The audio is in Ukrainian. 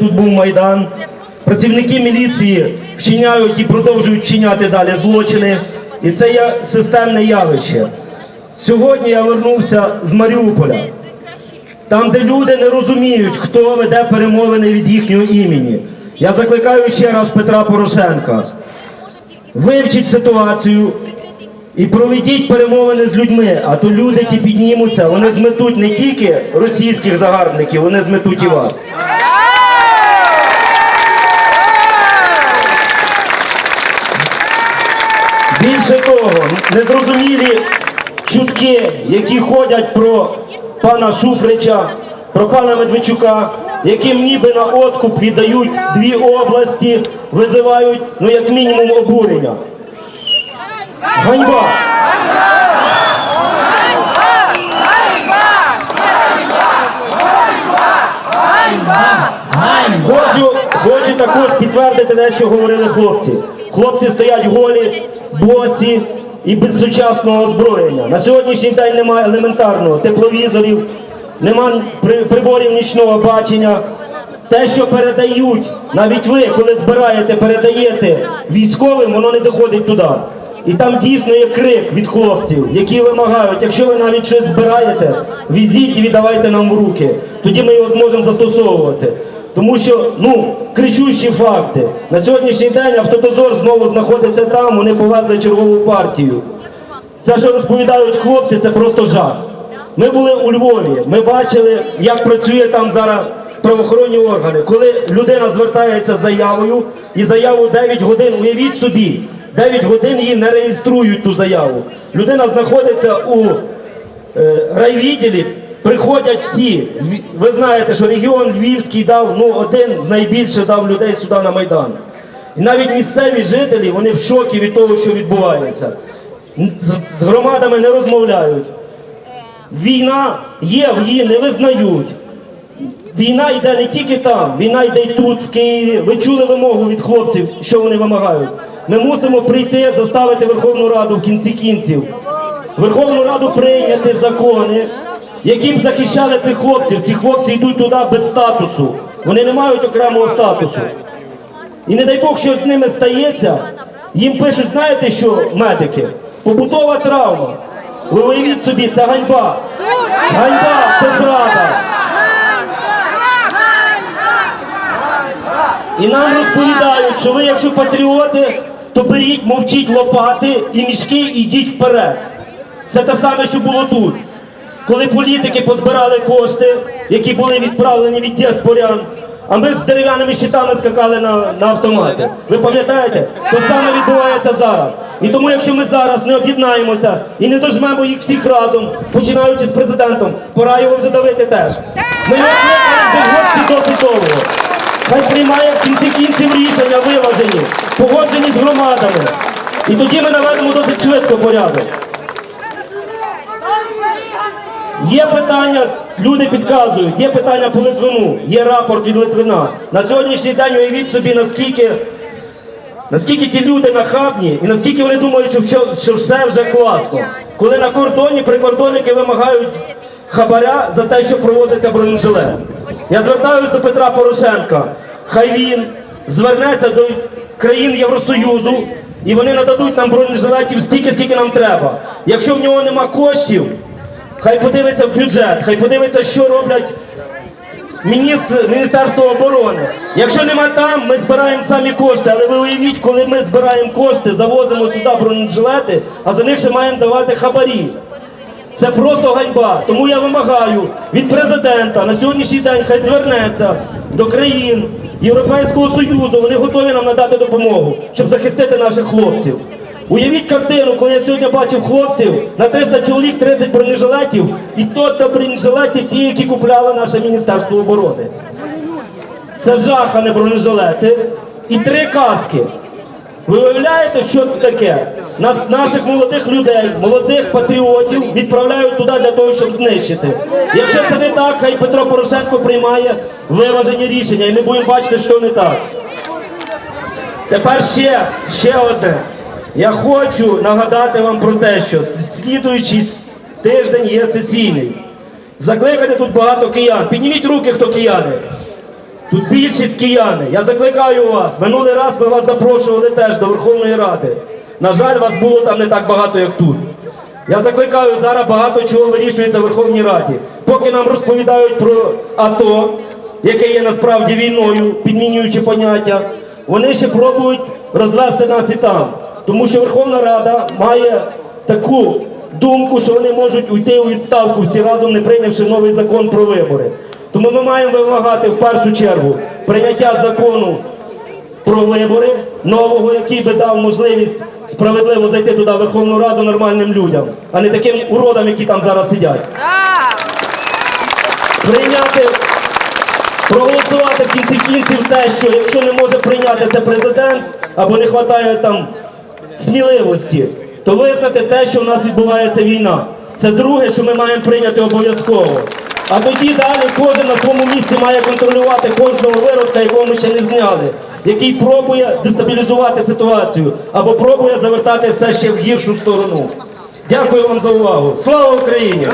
тут був майдан. Працівники міліції вчиняють і продовжують вчиняти далі злочини. І це є системне явище. Сьогодні я вернувся з Маріуполя, там, де люди не розуміють, хто веде перемовини від їхнього імені. Я закликаю ще раз Петра Порошенка. Вивчіть ситуацію і проведіть перемовини з людьми, а то люди ті піднімуться, вони зметуть не тільки російських загарбників, вони зметуть і вас. Більше того, незрозумілі чутки, які ходять про пана Шуфрича, про пана Медведчука, яким ніби на откуп віддають дві області, визивають, ну як мінімум, обурення. Ганьба! Хочу, хочу також підтвердити те, що говорили хлопці. Хлопці стоять голі, босі і без сучасного озброєння. На сьогоднішній день немає елементарного тепловізорів, немає при- приборів нічного бачення. Те, що передають, навіть ви, коли збираєте, передаєте військовим, воно не доходить туди. І там дійсно є крик від хлопців, які вимагають, якщо ви навіть щось збираєте, візіть і віддавайте нам в руки. Тоді ми його зможемо застосовувати. Тому що, ну, кричущі факти. На сьогоднішній день автодозор знову знаходиться там, вони повезли чергову партію. Це, що розповідають хлопці, це просто жах. Ми були у Львові, ми бачили, як працює там зараз правоохоронні органи. Коли людина звертається з заявою, і заяву 9 годин, уявіть собі, 9 годин її не реєструють ту заяву. Людина знаходиться у е, райвідділі, приходять всі. Ви знаєте, що регіон Львівський дав ну, один з найбільших дав людей сюди на Майдан. І навіть місцеві жителі вони в шокі від того, що відбувається. З, громадами не розмовляють. Війна є, її не визнають. Війна йде не тільки там, війна йде і тут, в Києві. Ви чули вимогу від хлопців, що вони вимагають. Ми мусимо прийти, заставити Верховну Раду в кінці кінців. Верховну Раду прийняти закони, які б захищали цих хлопців. Ці хлопці йдуть туди без статусу. Вони не мають окремого статусу. І не дай Бог, що з ними стається, їм пишуть, знаєте що, медики? Побутова травма. Ви уявіть собі, це ганьба. Ганьба, це зрада. І нам розповідають, що ви, якщо патріоти, то беріть, мовчіть лопати і мішки і йдіть вперед. Це те саме, що було тут. Коли політики позбирали кошти, які були відправлені від діаспорян, а ми з дерев'яними щитами скакали на, на автомати. Ви пам'ятаєте? То саме відбувається зараз. І тому, якщо ми зараз не об'єднаємося і не дожмемо їх всіх разом, починаючи з президентом, пора його вже давити теж. Ми кликали вже гості досить довго. Хай приймає в кінці кінців рішення виважені, погоджені з громадами. І тоді ми наведемо досить швидко порядок. Є питання, люди підказують, є питання по Литвину, є рапорт від Литвина. На сьогоднішній день уявіть собі, наскільки, наскільки ті люди нахабні і наскільки вони думають, що, що, все вже класно. Коли на кордоні прикордонники вимагають хабаря за те, що проводиться бронежилет. Я звертаюся до Петра Порошенка. Хай він звернеться до країн Євросоюзу і вони нададуть нам бронежилетів стільки, скільки нам треба. Якщо в нього нема коштів, Хай подивиться в бюджет, хай подивиться, що роблять міністр, Міністерство оборони. Якщо нема там, ми збираємо самі кошти. Але ви уявіть, коли ми збираємо кошти, завозимо сюди бронежилети, а за них ще маємо давати хабарі. Це просто ганьба. Тому я вимагаю від президента на сьогоднішній день хай звернеться до країн Європейського Союзу. Вони готові нам надати допомогу, щоб захистити наших хлопців. Уявіть картину, коли я сьогодні бачив хлопців на 300 чоловік 30 бронежилетів, і то то бронежилети ті, які купляли наше Міністерство оборони. Це жах, а не бронежилети. І три каски. Ви уявляєте, що це таке? Нас, наших молодих людей, молодих патріотів відправляють туди для того, щоб знищити. Якщо це не так, хай Петро Порошенко приймає виважені рішення, і ми будемо бачити, що не так. Тепер ще, ще одне. Я хочу нагадати вам про те, що слідуючий тиждень є сесійний. Закликати тут багато киян. Підніміть руки, хто кияни. Тут більшість кияни. Я закликаю вас. Минулий раз ми вас запрошували теж до Верховної Ради. На жаль, вас було там не так багато, як тут. Я закликаю, зараз багато чого вирішується в Верховній Раді. Поки нам розповідають про АТО, яке є насправді війною, підмінюючи поняття, вони ще пробують розвести нас і там. Тому що Верховна Рада має таку думку, що вони можуть уйти у відставку всі разом, не прийнявши новий закон про вибори. Тому ми маємо вимагати в першу чергу прийняття закону про вибори нового, який би дав можливість справедливо зайти туди в Верховну Раду нормальним людям, а не таким уродам, які там зараз сидять. Прийняти, проголосувати в кінці кінців те, що якщо не може прийняти це президент, або не вистачає там сміливості, то визнати те, що в нас відбувається війна. Це друге, що ми маємо прийняти обов'язково. А тоді далі кожен на своєму місці має контролювати кожного виродка, якого ми ще не зняли, який пробує дестабілізувати ситуацію або пробує завертати все ще в гіршу сторону. Дякую вам за увагу. Слава Україні!